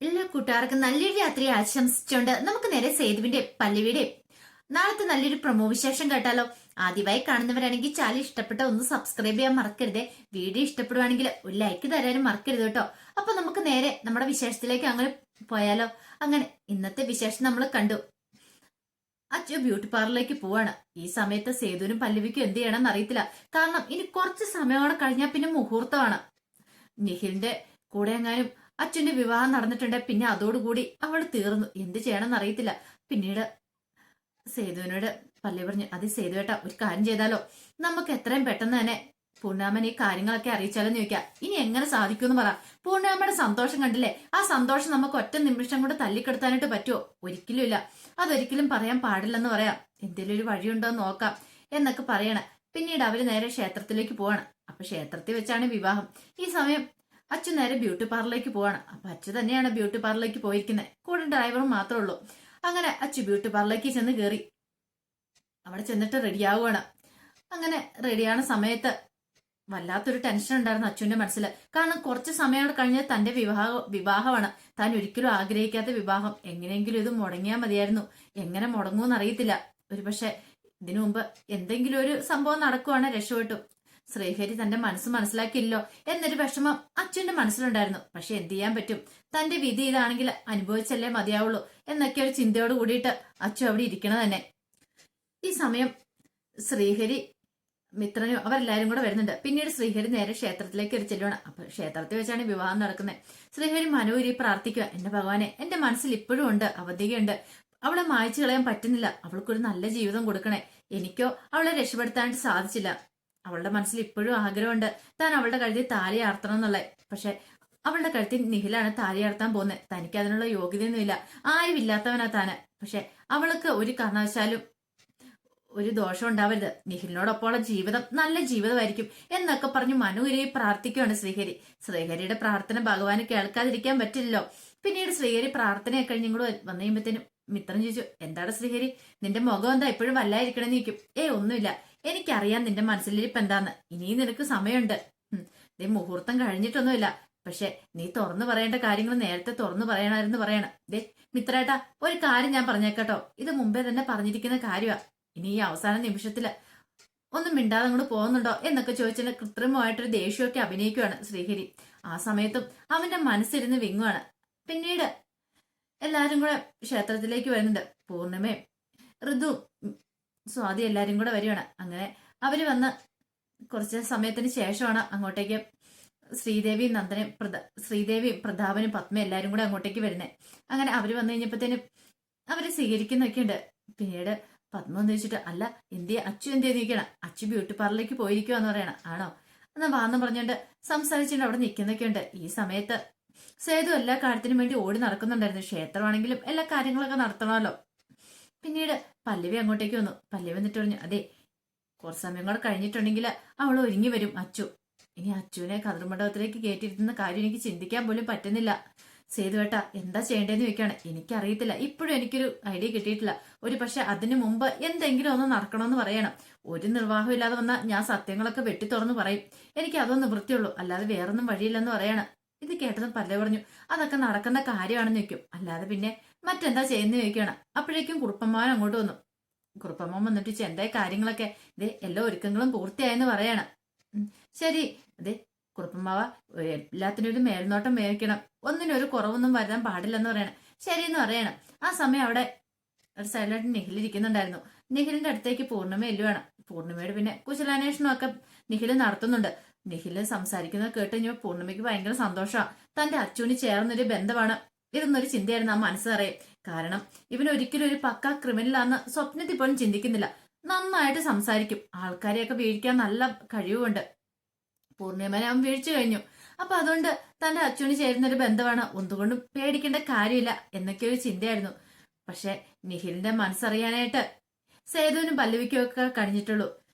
എല്ലാ കൂട്ടുകാർക്കും നല്ലൊരു രാത്രി ആശംസിച്ചുകൊണ്ട് നമുക്ക് നേരെ സേതുവിന്റെ പല്ലവിയുടെ നാളത്തെ നല്ലൊരു പ്രൊമോ വിശേഷം കേട്ടാലോ? ആദ്യമായി കാണുന്നവരാണെങ്കിൽ ചാനൽ ഇഷ്ടപ്പെട്ട ഒന്ന് സബ്സ്ക്രൈബ് ചെയ്യാൻ മറക്കരുത്. വീഡിയോ ഇഷ്ടപ്പെടുവാണെങ്കിൽ ഒരു ലൈക്ക് തരാനും മറക്കരുത് കേട്ടോ. അപ്പൊ നമുക്ക് നേരെ നമ്മുടെ വിശേഷത്തിലേക്ക് അങ്ങനെ പോയാലോ? അങ്ങനെ ഇന്നത്തെ വിശേഷം നമ്മൾ കണ്ടു. അച്ചു ബ്യൂട്ടി പാർലറിലേക്ക് പോവാണ്. ഈ സമയത്ത് സേതുവിനും പല്ലവിക്കും എന്ത് ചെയ്യണമെന്ന് അറിയത്തില്ല. കാരണം ഇനി കുറച്ച് സമയമാണ് കഴിഞ്ഞാൽ പിന്നെ മുഹൂർത്തമാണ്. നിഖിലിന്റെ കൂടെ എങ്ങാനും അച്ഛന്റെ വിവാഹം നടന്നിട്ടുണ്ട്. പിന്നെ അതോടുകൂടി അവൾ തീർന്നു. എന്ത് ചെയ്യണമെന്ന് അറിയത്തില്ല. പിന്നീട് സേതുവിനോട് പല്ലി പറഞ്ഞു അത് സേതുവേട്ട ഒരു കാര്യം ചെയ്താലോ? നമുക്ക് എത്രയും പെട്ടെന്ന് തന്നെ പൂർണാമൻ ഈ കാര്യങ്ങളൊക്കെ അറിയിച്ചാലെന്ന് ചോദിക്കാം. ഇനി എങ്ങനെ സാധിക്കുമെന്ന് പറ. പൂർണാമയുടെ സന്തോഷം കണ്ടില്ലേ? ആ സന്തോഷം നമുക്ക് ഒറ്റ നിമിഷം കൊണ്ട് തല്ലിക്കെടുത്താനായിട്ട് പറ്റുമോ? ഒരിക്കലും ഇല്ല. അതൊരിക്കലും പറയാൻ പാടില്ലെന്ന് പറയാം. എന്തെങ്കിലും ഒരു വഴിയുണ്ടോ എന്ന് നോക്കാം. എന്നൊക്കെ പറയണേ. പിന്നീട് അവർ നേരെ ക്ഷേത്രത്തിലേക്ക് പോവാണ്. അപ്പൊ ക്ഷേത്രത്തിൽ വെച്ചാണ് വിവാഹം. ഈ സമയം അച്ഛൻ നേരെ ബ്യൂട്ടി പാർലറിലേക്ക് പോവാണ്. അപ്പൊ അച്ഛൻ തന്നെയാണ് ബ്യൂട്ടി പാർലറിലേക്ക് പോയിരിക്കുന്നത് കൂടെ ഡ്രൈവറും മാത്രമേ ഉള്ളൂ. അങ്ങനെ അച്ഛൻ ബ്യൂട്ടി പാർലറിലേക്ക് ചെന്ന് കയറി അവിടെ ചെന്നിട്ട് റെഡിയാവുകയാണ് അങ്ങനെ റെഡിയാണ സമയത്ത് വല്ലാത്തൊരു ടെൻഷൻ ഉണ്ടായിരുന്നു അച്ഛന്റെ മനസ്സിൽ കാരണം കുറച്ച് സമയം കഴിഞ്ഞ് തന്റെ വിവാഹ വിവാഹമാണ്. താൻ ഒരിക്കലും ആഗ്രഹിക്കാത്ത വിവാഹം. എങ്ങനെയെങ്കിലും ഇത് മുടങ്ങിയാൽ മതിയായിരുന്നു. എങ്ങനെ മുടങ്ങുമെന്ന് അറിയത്തില്ല. ഒരു പക്ഷെ ഇതിനു മുമ്പ് എന്തെങ്കിലും ഒരു സംഭവം നടക്കുവാണ് രക്ഷപ്പെട്ടു. ശ്രീഹരി തന്റെ മനസ്സ് മനസ്സിലാക്കിയില്ലോ എന്നൊരു വിഷമം അച്ഛന്റെ മനസ്സിലുണ്ടായിരുന്നു. പക്ഷെ എന്ത് ചെയ്യാൻ പറ്റും? തന്റെ വിധി ഇതാണെങ്കിൽ അനുഭവിച്ചല്ലേ മതിയാവുള്ളൂ എന്നൊക്കെ ഒരു ചിന്തയോട് കൂടിയിട്ട് അച്ഛൻ അവിടെ ഇരിക്കണ തന്നെ. ഈ സമയം ശ്രീഹരി മിത്രനും അവരെല്ലാരും കൂടെ വരുന്നുണ്ട്. പിന്നീട് ശ്രീഹരി നേരെ ക്ഷേത്രത്തിലേക്ക് ഒരു ചെല്ലുവാണ്. അപ്പൊ ക്ഷേത്രത്തിൽ വെച്ചാണ് വിവാഹം നടക്കുന്നത്. ശ്രീഹരി മനോരി പ്രാർത്ഥിക്കുക. എന്റെ ഭഗവാനെ എന്റെ മനസ്സിൽ ഇപ്പോഴും ഉണ്ട് അവധികയുണ്ട്. അവളെ മായച്ചു കളയാൻ പറ്റുന്നില്ല. അവൾക്കൊരു നല്ല ജീവിതം കൊടുക്കണേ. എനിക്കോ അവളെ രക്ഷപ്പെടുത്താനായിട്ട് സാധിച്ചില്ല. അവളുടെ മനസ്സിൽ ഇപ്പോഴും ആഗ്രഹമുണ്ട് താൻ അവളുടെ കഴുത്തിൽ താലി ആർത്തണം എന്നുള്ളത് പക്ഷെ അവളുടെ കഴുത്തിൽ നിഹിലാണ് താലി ആർത്താൻ പോകുന്നത് തനിക്ക് അതിനുള്ള യോഗ്യതയൊന്നുമില്ല. ആരും ഇല്ലാത്തവനാ താന്. പക്ഷെ അവൾക്ക് ഒരു കാരണവശാലും ഒരു ദോഷം ഉണ്ടാവരുത്. നിഖിലിനോടൊപ്പമുള്ള ജീവിതം നല്ല ജീവിതമായിരിക്കും എന്നൊക്കെ പറഞ്ഞ് മനുവിനെയും പ്രാർത്ഥിക്കുകയാണ് ശ്രീഹരി. ശ്രീഹരിയുടെ പ്രാർത്ഥന ഭഗവാന് കേൾക്കാതിരിക്കാൻ പറ്റില്ലല്ലോ. പിന്നീട് ശ്രീഹരി പ്രാർത്ഥനയൊക്കെ കഴിഞ്ഞ് ഇങ്ങോട്ട് വന്നു കഴിയുമ്പത്തേനും മിത്രം ചോദിച്ചു എന്താണ് ശ്രീഹരി? നിന്റെ മുഖം എന്താ എപ്പോഴും വല്ലായിരിക്കണമെന്ന് നീക്കും ഏ ഒന്നുമില്ല. എനിക്കറിയാം നിന്റെ മനസ്സിലിരിപ്പ് എന്താന്ന്. ഇനി നിനക്ക് സമയമുണ്ട്. ദേ മുഹൂർത്തം കഴിഞ്ഞിട്ടൊന്നുമില്ല. പക്ഷെ നീ തുറന്നു പറയേണ്ട കാര്യങ്ങൾ നേരത്തെ തുറന്നു പറയണമായിരുന്നു പറയണം. ദേ മിത്രേട്ടാ ഒരു കാര്യം ഞാൻ പറഞ്ഞേക്കട്ടോ. ഇത് മുമ്പേ തന്നെ പറഞ്ഞിരിക്കുന്ന കാര്യമാ ഇനി ഈ അവസാന നിമിഷത്തിൽ ഒന്നും മിണ്ടാതെ അങ്ങോട്ട് പോകുന്നുണ്ടോ എന്നൊക്കെ ചോദിച്ചാൽ കൃത്രിമമായിട്ടൊരു ദേഷ്യമൊക്കെ അഭിനയിക്കുകയാണ് ശ്രീഹരി. ആ സമയത്തും അവന്റെ മനസ്സിരുന്ന് വിങ്ങുവാണ്. പിന്നീട് എല്ലാരും കൂടെ ക്ഷേത്രത്തിലേക്ക് വരുന്നുണ്ട്. പൂർണിമയും ഋതു സ്വാതി എല്ലാരും കൂടെ വരികയാണ്. അങ്ങനെ അവർ വന്ന് കുറച്ച് സമയത്തിന് ശേഷമാണ് അങ്ങോട്ടേക്ക് ശ്രീദേവി നന്ദനെ പ്രത ശ്രീദേവിയും പ്രതാപനും പത്മ എല്ലാരും കൂടെ അങ്ങോട്ടേക്ക് വരുന്നത് അങ്ങനെ അവർ വന്നു കഴിഞ്ഞപ്പോഴത്തേനും അവരെ സ്വീകരിക്കുന്നൊക്കെ ഉണ്ട് പിന്നീട് പത്മ എന്ന് ചോദിച്ചിട്ട് അല്ല എന്തിയെ? അച്ചു എന്തേ നിൽക്കണം അച്ചു ബ്യൂട്ടി പാർലറിലേക്ക് പോയിരിക്കുക എന്ന് പറയണം. ആണോ? എന്നാ വാന്ന് പറഞ്ഞുകൊണ്ട് സംസാരിച്ചുകൊണ്ട് അവിടെ നിൽക്കുന്നൊക്കെ ഉണ്ട് ഈ സമയത്ത് സേതു എല്ലാ കാര്യത്തിനും വേണ്ടി ഓടി നടക്കുന്നുണ്ടായിരുന്നു. ക്ഷേത്രമാണെങ്കിലും എല്ലാ കാര്യങ്ങളൊക്കെ നടത്തണമല്ലോ. പിന്നീട് പല്ലവി അങ്ങോട്ടേക്ക് വന്നു. പല്ലവി വന്നിട്ട് പറഞ്ഞു അതെ കുറച്ച് സമയം കൂടെ കഴിഞ്ഞിട്ടുണ്ടെങ്കിൽ അവൾ ഒരുങ്ങി വരും അച്ചു. ഇനി അച്ചുവിനെ കതിർമണ്ഡപത്തിലേക്ക് കയറ്റിയിരുത്തുന്ന കാര്യം എനിക്ക് ചിന്തിക്കാൻ പോലും പറ്റുന്നില്ല. സേതുവേട്ട എന്താ ചെയ്യേണ്ടതെന്ന് ചോദിക്കാണ് എനിക്കറിയത്തില്ല. ഇപ്പോഴും എനിക്കൊരു ഐഡിയ കിട്ടിയിട്ടില്ല. ഒരു പക്ഷെ അതിനു മുമ്പ് എന്തെങ്കിലും ഒന്ന് നടക്കണമെന്ന് പറയണം. ഒരു നിർവാഹം ഇല്ലാതെ വന്നാൽ ഞാൻ സത്യങ്ങളൊക്കെ വെട്ടി തുറന്ന് പറയും. എനിക്ക് അതൊന്നും നിവൃത്തിയുള്ളൂ. അല്ലാതെ വേറൊന്നും വഴിയില്ലെന്ന് പറയണം. ഇത് കേട്ടതും പല്ല പറഞ്ഞു അതൊക്കെ നടക്കുന്ന കാര്യമാണെന്ന് വെക്കും അല്ലാതെ പിന്നെ മറ്റെന്താ ചെയ്യുന്ന ചോദിക്കുകയാണ്. അപ്പോഴേക്കും കുറുപ്പന്മാർ അങ്ങോട്ട് വന്നു. കുറുപ്പമ്മ വന്നിട്ട് ചെന്തായ കാര്യങ്ങളൊക്കെ? ഇതേ എല്ലാ ഒരുക്കങ്ങളും പൂർത്തിയായെന്ന് പറയാണ്. ശരി. അതെ കുറുപ്പമ്മാവ എല്ലാത്തിനും ഒരു മേൽനോട്ടം മേടിക്കണം. ഒന്നിനും ഒരു കുറവൊന്നും വരാൻ പാടില്ലെന്ന് പറയണം. ശരി എന്ന് പറയണം. ആ സമയം അവിടെ ഒരു സൈഡിലായിട്ട് നിഖിൽ ഇരിക്കുന്നുണ്ടായിരുന്നു. നിഖിലിന്റെ അടുത്തേക്ക് പൂർണിമ എല്ലുവാണ് പൂർണിമയുടെ പിന്നെ കുശലാന്വേഷണം ഒക്കെ നിഖിൽ നടത്തുന്നുണ്ട്. നിഖിൽ സംസാരിക്കുന്നത് കേട്ട് കഴിഞ്ഞാൽ പൂർണിമയ്ക്ക് ഭയങ്കര സന്തോഷമാണ് തന്റെ അച്ഛന് ചേർന്നൊരു ബന്ധമാണ്. ഇതൊന്നൊരു ചിന്തയായിരുന്നു ആ മനസ്സ് നിറയെ. കാരണം ഇവൻ ഒരിക്കലും ഒരു പക്ക ക്രിമിനലാന്ന് സ്വപ്നത്തിൽ പോലും ചിന്തിക്കുന്നില്ല. നന്നായിട്ട് സംസാരിക്കും. ആൾക്കാരെയൊക്കെ വീഴിക്കാൻ നല്ല കഴിവുണ്ട്. പൂർണിമനെ അവൻ വീഴ്ച കഴിഞ്ഞു. അപ്പൊ അതുകൊണ്ട് തന്റെ അച്ഛന് ചേരുന്ന ഒരു ബന്ധമാണ്. ഒന്നുകൊണ്ടും പേടിക്കേണ്ട കാര്യമില്ല എന്നൊക്കെ ഒരു ചിന്തയായിരുന്നു. പക്ഷെ നിഹിലിന്റെ മനസ്സറിയാനായിട്ട് സേതുവിനും പല്ലവിക്കും ഒക്കെ കഴിഞ്ഞിട്ടുള്ളൂ.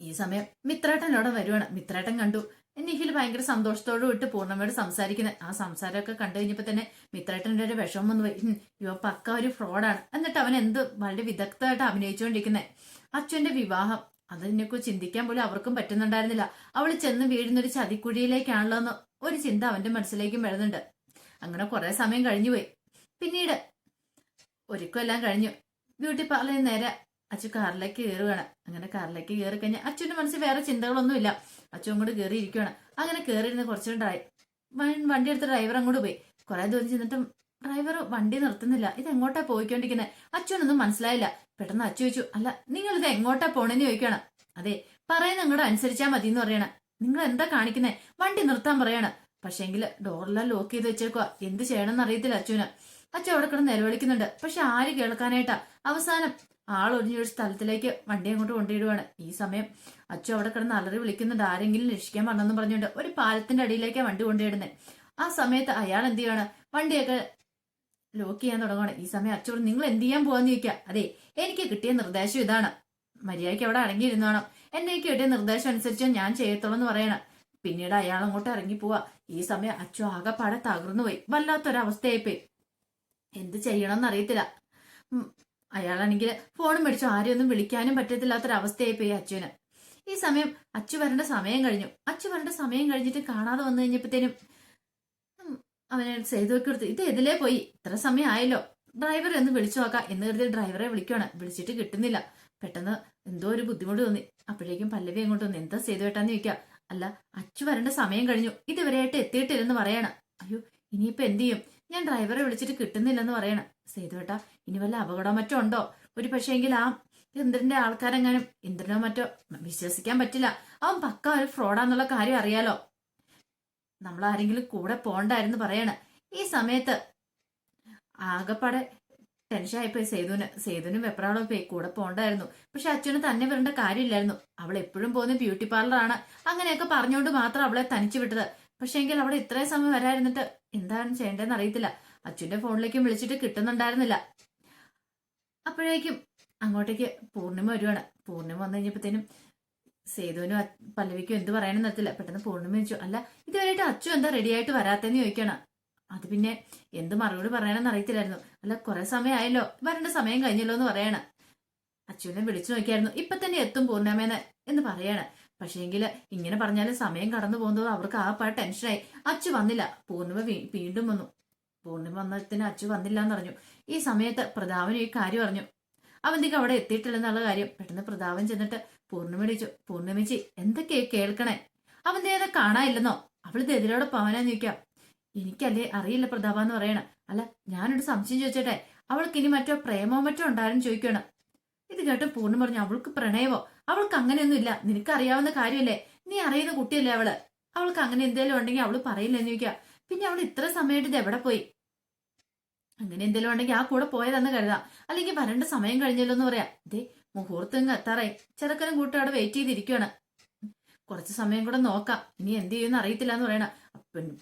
ഈ സമയം മിത്രേട്ടൻ അവിടെ വരുവാണ്. മിത്രേട്ടൻ കണ്ടു. നിഖിൽ ഭയങ്കര സന്തോഷത്തോടെ വിട്ട് പൂർണമയോട് സംസാരിക്കുന്നത് ആ സംസാരമൊക്കെ കണ്ടു കഴിഞ്ഞപ്പോ തന്നെ മിത്രേട്ടന്റെ ഒരു വിഷമം വന്നു പോയി. ഇവ പക്ക ഒരു ഫ്രോഡാണ്. എന്നിട്ട് അവൻ എന്ത് വളരെ വിദഗ്ധമായിട്ട് അഭിനയിച്ചുകൊണ്ടിരിക്കുന്നത് അച്ഛന്റെ വിവാഹം. അതിനെക്കുറിച്ച് ചിന്തിക്കാൻ പോലും അവർക്കും പറ്റുന്നുണ്ടായിരുന്നില്ല. അവൾ ചെന്ന് വീഴുന്ന ഒരു ചതിക്കുഴിയിലേക്കാണല്ലോ എന്ന് ഒരു ചിന്ത അവന്റെ മനസ്സിലേക്കും വരുന്നുണ്ട്. അങ്ങനെ കുറെ സമയം കഴിഞ്ഞു പോയി. പിന്നീട് ഒരുക്കം എല്ലാം കഴിഞ്ഞു. ബ്യൂട്ടി പാർലറിൽ നേരെ അച്ചു കാറിലേക്ക് കയറുകയാണ് അങ്ങനെ കാറിലേക്ക് കയറി കഴിഞ്ഞാൽ അച്ഛന്റെ മനസ്സിൽ വേറെ ചിന്തകളൊന്നുമില്ല. അച്ഛൻ അങ്ങോട്ട് കയറിയിരിക്കുകയാണ് അങ്ങനെ കയറിയിരുന്ന് കുറച്ചുകൂടെ ഡ്രൈവ് വണ്ടി എടുത്ത ഡ്രൈവർ അങ്ങോട്ട് പോയി. കുറെ ദൂരം ചെന്നിട്ടും ഡ്രൈവർ വണ്ടി നിർത്തുന്നില്ല. ഇത് എങ്ങോട്ടാ പോയിക്കൊണ്ടിരിക്കുന്നത് അച്ഛനൊന്നും മനസ്സിലായില്ല. പെട്ടെന്ന് അച്ഛൻ ചോദിച്ചു അല്ല നിങ്ങൾ ഇത് എങ്ങോട്ടാ പോണെന്ന് ചോദിക്കണം അതെ പറയുന്ന നിങ്ങളുടെ അനുസരിച്ചാ മതി എന്ന് പറയണ. നിങ്ങൾ എന്താ കാണിക്കുന്നേ? വണ്ടി നിർത്താൻ പറയണം. പക്ഷേങ്കിൽ ഡോറെല്ലാം ലോക്ക് ചെയ്ത് വെച്ചേക്കുക എന്ത് ചെയ്യണമെന്ന് അറിയത്തില്ല അച്ഛന്. അച്ഛൻ അവിടെ കിടന്ന് നിലവിളിക്കുന്നുണ്ട്. പക്ഷെ ആര് കേൾക്കാനായിട്ടാ? അവസാനം ആൾ ഒരു സ്ഥലത്തിലേക്ക് വണ്ടി അങ്ങോട്ട് കൊണ്ടിടുവാണ് ഈ സമയം അച്ഛൻ അവിടെ കിടന്ന് അലറി വിളിക്കുന്നുണ്ട്. ആരെങ്കിലും രക്ഷിക്കാൻ പറഞ്ഞെന്ന് പറഞ്ഞുകൊണ്ട് ഒരു പാലത്തിന്റെ അടിയിലേക്കാണ് വണ്ടി കൊണ്ടിടുന്നത് ആ സമയത്ത് അയാൾ എന്ത് ചെയ്യാണ്? വണ്ടിയൊക്കെ ലോക്ക് ചെയ്യാൻ തുടങ്ങുകയാണ് ഈ സമയം അച്ഛൻ നിങ്ങൾ എന്ത് ചെയ്യാൻ പോവാന്ന് ചോദിക്കുക. അതെ എനിക്ക് കിട്ടിയ നിർദ്ദേശം ഇതാണ്. മര്യാദയ്ക്ക് അവിടെ അടങ്ങിയിരുന്നാണ്. എന്നെ കിട്ടിയ നിർദ്ദേശം അനുസരിച്ച് ഞാൻ ചെയ്യത്തുള്ളൂ എന്ന് പറയണം. പിന്നീട് അയാൾ അങ്ങോട്ട് ഇറങ്ങി പോവാ. ഈ സമയം അച്ചു ആകെപ്പാടെ തകർന്നു പോയി വല്ലാത്തൊരവസ്ഥയായിപ്പോയി. എന്ത് ചെയ്യണമെന്ന് അറിയത്തില്ല. അയാളാണെങ്കിൽ ഫോണും മേടിച്ചു ആരെയൊന്നും വിളിക്കാനും പറ്റത്തില്ലാത്തൊരവസ്ഥയായി പോയി അച്ഛന്. ഈ സമയം അച്ചു വരേണ്ട സമയം കഴിഞ്ഞു. അച്ചു വരേണ്ട സമയം കഴിഞ്ഞിട്ട് കാണാതെ വന്നു കഴിഞ്ഞപ്പോഴത്തേനും അവനെ സേതുവൊക്കെ എടുത്ത് ഇത് എതിലേ പോയി. ഇത്ര സമയം ആയല്ലോ ഡ്രൈവറെ ഒന്ന് വിളിച്ചു നോക്കാം. എന്ന് കരുതി ഡ്രൈവറെ വിളിക്കുവാണ്. വിളിച്ചിട്ട് കിട്ടുന്നില്ല. പെട്ടെന്ന് എന്തോ ഒരു ബുദ്ധിമുട്ട് തോന്നി. അപ്പോഴേക്കും പല്ലവി അങ്ങോട്ട് വന്നു. എന്താ സേതു വെട്ടാന്ന് ചോദിക്കാം. അല്ല അച്ചു വരേണ്ട സമയം കഴിഞ്ഞു. ഇതുവരെയായിട്ട് എത്തിയിട്ടില്ലെന്ന് പറയണം. അയ്യോ ഇനിയിപ്പോ എന്ത് ചെയ്യും? ഞാൻ ഡ്രൈവറെ വിളിച്ചിട്ട് കിട്ടുന്നില്ലെന്ന് പറയണം. സേതുവേട്ടാ ഇനി വല്ല അപകടം മറ്റോ ഉണ്ടോ? ഒരു പക്ഷേങ്കിൽ ആ ഇന്ദ്രന്റെ ആൾക്കാരെങ്ങാനും ഇന്ദ്രനോ മറ്റോ വിശ്വസിക്കാൻ പറ്റില്ല. അവൻ പക്ക ഒരു ഫ്രോഡാന്നുള്ള കാര്യം അറിയാലോ. നമ്മൾ ആരെങ്കിലും കൂടെ പോണ്ടായിരുന്നു പറയണ. ഈ സമയത്ത് ആകെപ്പാടെ ടെൻഷൻ ആയിപ്പോയി സേതുവിന് സേതുവിനും വെപ്രാളം പോയി കൂടെ പോണ്ടായിരുന്നു. പക്ഷെ അച്ഛന് തന്നെ വരേണ്ട കാര്യമില്ലായിരുന്നു. അവൾ എപ്പോഴും പോകുന്ന ബ്യൂട്ടി പാർലറാണ്. അങ്ങനെയൊക്കെ പറഞ്ഞുകൊണ്ട് മാത്രം അവളെ തനിച്ചു വിട്ടത്. പക്ഷെ എങ്കിൽ അവിടെ ഇത്രയും സമയം വരായിരുന്നിട്ട് എന്താണ് ചെയ്യേണ്ടതെന്ന് അറിയത്തില്ല. അച്ഛന്റെ ഫോണിലേക്കും വിളിച്ചിട്ട് കിട്ടുന്നുണ്ടായിരുന്നില്ല. അപ്പോഴേക്കും അങ്ങോട്ടേക്ക് പൂർണിമ വരുവാണ്. പൂർണിമ വന്നു കഴിഞ്ഞപ്പോഴത്തേനും സേതുവിനും പല്ലവിക്കും എന്ത് പറയാനെന്ന് അറിയത്തില്ല പെട്ടെന്ന് പൂർണിമ ചോദിച്ചു അല്ല ഇതുവരെയായിട്ട് അച്ചു എന്താ റെഡിയായിട്ട് വരാത്തെന്ന് ചോദിക്കണം അത് പിന്നെ എന്ത് മറുപടി പറയാനെന്ന് അറിയത്തില്ലായിരുന്നു. അല്ല കുറെ സമയമായല്ലോ. വരേണ്ട സമയം കഴിഞ്ഞല്ലോ എന്ന് പറയണം. അച്ഛനെ വിളിച്ചു നോക്കിയായിരുന്നു. ഇപ്പൊ തന്നെ എത്തും പൂർണമേന്ന് എന്ന് പറയാണ്. പക്ഷേങ്കിൽ ഇങ്ങനെ പറഞ്ഞാലും സമയം കടന്നു പോകുന്നത് അവർക്ക് ആ പാ ടെൻഷനായി അച്ചു വന്നില്ല. പൂർണിമ വീണ്ടും വന്നു. പൂർണിമ വന്നതിന് അച്ചു വന്നില്ല എന്ന് പറഞ്ഞു ഈ സമയത്ത് പ്രതാവിന് ഈ കാര്യം അറിഞ്ഞു. അവന്തിക്ക് അവിടെ എത്തിയിട്ടില്ലെന്നുള്ള കാര്യം. പെട്ടെന്ന് പ്രതാപൻ ചെന്നിട്ട് പൂർണിമ ഇടിച്ചു പൂർണിമിച്ചി എന്തൊക്കെ കേൾക്കണേ? അവന്റെ ഏതാ കാണാനില്ലെന്നോ? അവളിത് എതിരോടെ പോവാനാ ചോദിക്കാം. എനിക്കല്ലേ അറിയില്ല പ്രതാപ എന്ന് പറയണ. അല്ല ഞാനൊരു സംശയം ചോദിച്ചോട്ടെ? അവൾക്ക് ഇനി മറ്റോ പ്രേമോ മറ്റോ ഉണ്ടായിരുന്നു ചോദിക്കണം. ഇത് കേട്ട് പൂർണ പറഞ്ഞു അവൾക്ക് പ്രണയമോ? അവൾക്ക് അങ്ങനെയൊന്നും ഇല്ല നിനക്കറിയാവുന്ന കാര്യമല്ലേ? നീ അറിയുന്ന കുട്ടിയല്ലേ അവൾ? അവൾക്ക് അങ്ങനെ എന്തെങ്കിലും ഉണ്ടെങ്കിൽ അവൾ പറയില്ലെന്ന് ചോദിക്കാം പിന്നെ അവൾ ഇത്ര സമയമായിട്ട് ഇത് എവിടെ പോയി? അങ്ങനെ എന്തെങ്കിലും ഉണ്ടെങ്കിൽ ആ കൂടെ പോയതെന്ന് കരുതാം. അല്ലെങ്കിൽ വരേണ്ട സമയം കഴിഞ്ഞല്ലോ എന്ന് പറയാം. ദേ മുഹൂർത്തം എത്താറായി. ചെറുക്കനും കൂട്ടും അവിടെ വെയിറ്റ് ചെയ്തിരിക്കുകയാണ് കുറച്ച് സമയം കൂടെ നോക്കാം. ഇനി എന്ത് ചെയ്യുമെന്ന് അറിയത്തില്ല എന്ന് പറയണ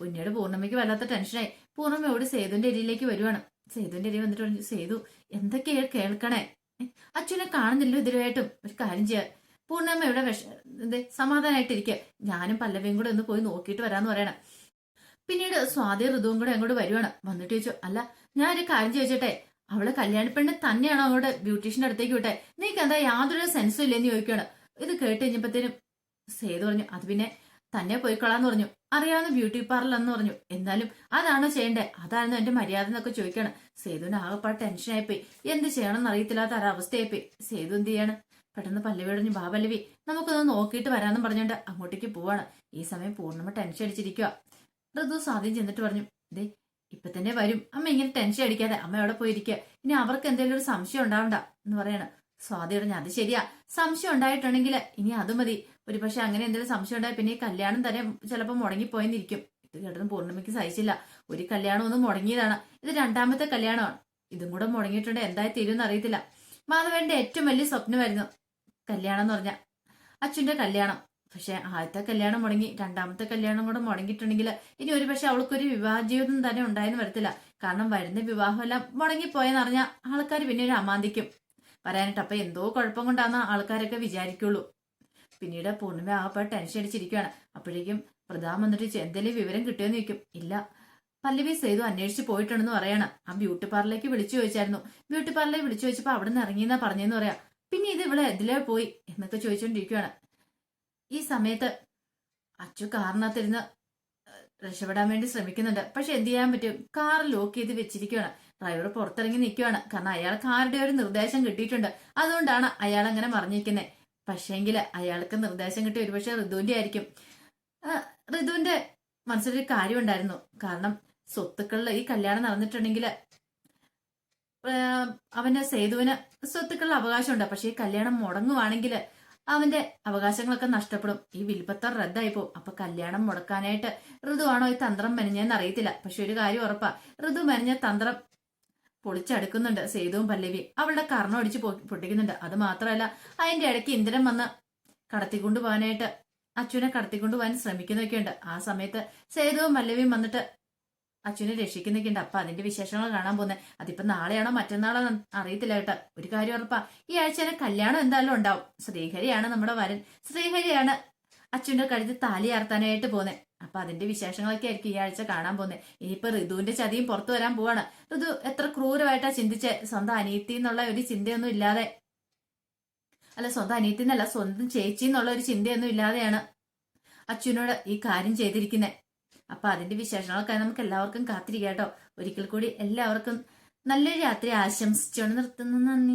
പിന്നീട് പൂർണമയ്ക്ക് വല്ലാത്ത ടെൻഷനായി പൂർണമയോട് സേതുവിന്റെ ഇരിയിലേക്ക് വരുവാണ്. സേതുവിന്റെ ഇരി വന്നിട്ട് പറഞ്ഞു സേതു എന്തൊക്കെയാ കേൾക്കണേ? അച്ഛനെ കാണുന്നില്ല ഇതിലുമായിട്ടും ഒരു കാര്യം ചെയ്യാം. പൂർണമ്മ ഇവിടെ വിഷ എന്തേ സമാധാനമായിട്ടിരിക്കുക ഞാനും പല്ലവിയും കൂടെ ഒന്ന് പോയി നോക്കിയിട്ട് വരാന്ന് പറയണം. പിന്നീട് സ്വാതി ഋതുവും കൂടെ അങ്ങോട്ട് വരുവാണ്. വന്നിട്ട് ചോദിച്ചു അല്ല ഞാൻ ഒരു കാര്യം ചോദിച്ചട്ടെ? അവളെ കല്യാണപ്പെണ്ണ് തന്നെയാണോ അങ്ങോട്ട് ബ്യൂട്ടീഷ്യന്റെ അടുത്തേക്ക് വിട്ടെ? നീക്ക് എന്താ യാതൊരു സെൻസും ഇല്ലെന്ന് ചോദിക്കുകയാണ് ഇത് കേട്ട് കഴിഞ്ഞപ്പോഴത്തേനും സേതു പറഞ്ഞു അത് പിന്നെ തന്നെ പോയിക്കൊള്ളാന്ന് പറഞ്ഞു. അറിയാവുന്ന ബ്യൂട്ടി പാർലർ എന്ന് പറഞ്ഞു. എന്നാലും അതാണോ ചെയ്യേണ്ടത് അതായിരുന്നു എന്റെ മര്യാദ എന്നൊക്കെ ചോദിക്കാണ്. സേതുവിന് ആകെപ്പാട് ടെൻഷനായിപ്പോയി എന്ത് ചെയ്യണമെന്ന് അറിയത്തില്ലാത്ത ഒരവസ്ഥയായിപ്പോയി. സേതു എന്ത് ചെയ്യാണ്? പെട്ടെന്ന് പല്ലവി അടഞ്ഞു പല്ലവി നമുക്കൊന്ന് നോക്കിയിട്ട് വരാമെന്നും പറഞ്ഞുകൊണ്ട് അങ്ങോട്ടേക്ക് പോവാണ്. ഈ സമയം പൂർണമ ടെൻഷൻ അടിച്ചിരിക്കുക ഋതു സ്വാധീനം ചെന്നിട്ട് പറഞ്ഞു ദേ ഇപ്പൊ തന്നെ വരും. അമ്മ ഇങ്ങനെ ടെൻഷൻ അടിക്കാതെ അമ്മ എവിടെ പോയിരിക്കുക? ഇനി അവർക്ക് എന്തെങ്കിലും ഒരു സംശയം ഉണ്ടാവണ്ട. എന്ന് പറയണം. സ്വാതി പറഞ്ഞു അത് ശരിയാ. സംശയം ഉണ്ടായിട്ടുണ്ടെങ്കിൽ ഇനി അത് മതി. ഒരു പക്ഷെ അങ്ങനെ എന്തെങ്കിലും സംശയം ഉണ്ടായി പിന്നെ ഈ കല്യാണം തന്നെ ചിലപ്പോൾ മുടങ്ങിപ്പോയെന്നിരിക്കും. ഇത് കേട്ടതും പൂർണിമയ്ക്ക് സഹിച്ചില്ല. ഒരു കല്യാണം ഒന്ന് മുടങ്ങിയതാണ്. ഇത് രണ്ടാമത്തെ കല്യാണമാണ്. ഇതും കൂടെ മുടങ്ങിയിട്ടുണ്ട്. എന്തായി തീരുമെന്ന് അറിയത്തില്ല. മാധവന്റെ ഏറ്റവും വലിയ സ്വപ്നമായിരുന്നു കല്യാണം എന്ന് പറഞ്ഞ അച്ഛന്റെ കല്യാണം. പക്ഷെ ആദ്യത്തെ കല്യാണം മുടങ്ങി. രണ്ടാമത്തെ കല്യാണം കൂടെ മുടങ്ങിയിട്ടുണ്ടെങ്കിൽ ഇനി ഒരു പക്ഷെ അവൾക്കൊരു വിവാഹ ജീവിതം തന്നെ ഉണ്ടായെന്ന് വരത്തില്ല. കാരണം വരുന്ന വിവാഹമെല്ലാം മുടങ്ങിപ്പോയെന്ന് അറിഞ്ഞാൽ ആൾക്കാർ പിന്നെ ഒരു അമാന്തിക്കും. പറയാനിട്ട് അപ്പൊ എന്തോ കുഴപ്പം കൊണ്ടാന്ന് ആൾക്കാരൊക്കെ വിചാരിക്കുള്ളൂ. പിന്നീട് പൂർണിമ ആകപ്പാട് ടെൻഷൻ അടിച്ചിരിക്കുകയാണ് അപ്പോഴേക്കും പ്രധാൻ വന്നിട്ട് എന്തെങ്കിലും വിവരം കിട്ടുമെന്ന് ചോദിക്കും. ഇല്ല. പല്ലവി സേതു അന്വേഷിച്ച് പോയിട്ടുണ്ടെന്ന് പറയണം. ആ ബ്യൂട്ടി പാർലറിലേക്ക് വിളിച്ചു ചോദിച്ചായിരുന്നു. ബ്യൂട്ടി പാർലറിൽ വിളിച്ചു ചോദിച്ചപ്പോ അവിടെ നിന്ന് ഇറങ്ങിയെന്നാ പറഞ്ഞെന്ന് പറയാം. പിന്നെ ഇത് ഇവിടെ ഇതിലേ പോയി? എന്നൊക്കെ ചോദിച്ചുകൊണ്ടിരിക്കുകയാണ് ഈ സമയത്ത് അച്ചു കാറിനകത്തിരുന്ന് രക്ഷപ്പെടാൻ വേണ്ടി ശ്രമിക്കുന്നുണ്ട്. പക്ഷെ എന്ത് ചെയ്യാൻ പറ്റും? കാർ ലോക്ക് ചെയ്ത് വെച്ചിരിക്കുകയാണ് ഡ്രൈവർ പുറത്തിറങ്ങി നിൽക്കുകയാണ് കാരണം അയാൾ ആരുടെ ഒരു നിർദ്ദേശം കിട്ടിയിട്ടുണ്ട്. അതുകൊണ്ടാണ് അയാൾ അങ്ങനെ മറിഞ്ഞിരിക്കുന്നത് പക്ഷേങ്കിൽ അയാൾക്ക് നിർദ്ദേശം കിട്ടിയ ഒരുപക്ഷെ ഋതുവിന്റെ ആയിരിക്കും. ഋതുവിന്റെ മനസ്സിലൊരു കാര്യം ഉണ്ടായിരുന്നു കാരണം സ്വത്തുക്കളിൽ ഈ കല്യാണം നടന്നിട്ടുണ്ടെങ്കിൽ അവന്റെ സേതുവിന് സ്വത്തുക്കളിൽ അവകാശമുണ്ട്. പക്ഷെ ഈ കല്യാണം മുടങ്ങുവാണെങ്കിൽ അവന്റെ അവകാശങ്ങളൊക്കെ നഷ്ടപ്പെടും. ഈ വിൽപ്പത്തർ റദ്ദായി പോകും അപ്പൊ കല്യാണം മുടക്കാനായിട്ട് ഋതുവാണോ ഈ തന്ത്രം മെനഞ്ഞെന്ന് അറിയത്തില്ല. പക്ഷെ ഒരു കാര്യം ഉറപ്പാ. ഋതു മെനഞ്ഞ തന്ത്രം പൊളിച്ചടുക്കുന്നുണ്ട് സേതുവും പല്ലവിയും അവളുടെ കർണം അടിച്ച് പൊട്ടിക്കുന്നുണ്ട്. അത് മാത്രമല്ല അതിന്റെ ഇടയ്ക്ക് ഇന്ദ്രൻ വന്ന് കടത്തിക്കൊണ്ടു പോകാനായിട്ട് അച്ഛനെ കടത്തിക്കൊണ്ട് പോകാൻ ശ്രമിക്കുന്നൊക്കെയുണ്ട്. ആ സമയത്ത് സേതുവും മല്ലവിയും വന്നിട്ട് അച്ഛനെ രക്ഷിക്കുന്നൊക്കെയുണ്ട്. അപ്പൊ അതിന്റെ വിശേഷങ്ങൾ കാണാൻ പോകുന്നത് അതിപ്പോ നാളെയാണോ മറ്റന്നാളോ എന്ന് അറിയത്തില്ല കേട്ടോ. ഒരു കാര്യം ഉറപ്പാ ഈ ആഴ്ച കല്യാണം എന്തായാലും ഉണ്ടാവും. ശ്രീഹരിയാണ് നമ്മുടെ വരൻ. ശ്രീഹരിയാണ് അച്ഛന്റെ കഴുത്ത് താലി ആർത്താനായിട്ട് പോകുന്നത് അപ്പൊ അതിന്റെ വിശേഷങ്ങളൊക്കെ ആയിരിക്കും ഈ ആഴ്ച കാണാൻ പോകുന്നത് ഇനിയിപ്പോ ഋതുവിന്റെ ചതിയും പുറത്തു വരാൻ പോവാണ്. ഋതു എത്ര ക്രൂരമായിട്ടാ ചിന്തിച്ച്. സ്വന്തം അനിയത്തി എന്നുള്ള ഒരു ചിന്തയൊന്നും ഇല്ലാതെ അല്ല സ്വന്തം അനിയത്തിനല്ല സ്വന്തം ചേച്ചി എന്നുള്ള ഒരു ചിന്തയൊന്നും ഇല്ലാതെയാണ് അച്ഛനോട് ഈ കാര്യം ചെയ്തിരിക്കുന്നത് അപ്പൊ അതിന്റെ വിശേഷങ്ങളൊക്കെ നമുക്ക് എല്ലാവർക്കും കാത്തിരിക്കാം കേട്ടോ. ഒരിക്കൽ കൂടി എല്ലാവർക്കും നല്ലൊരു രാത്രി ആശംസിച്ചുകൊണ്ട് നിർത്തുന്നു. നന്ദി.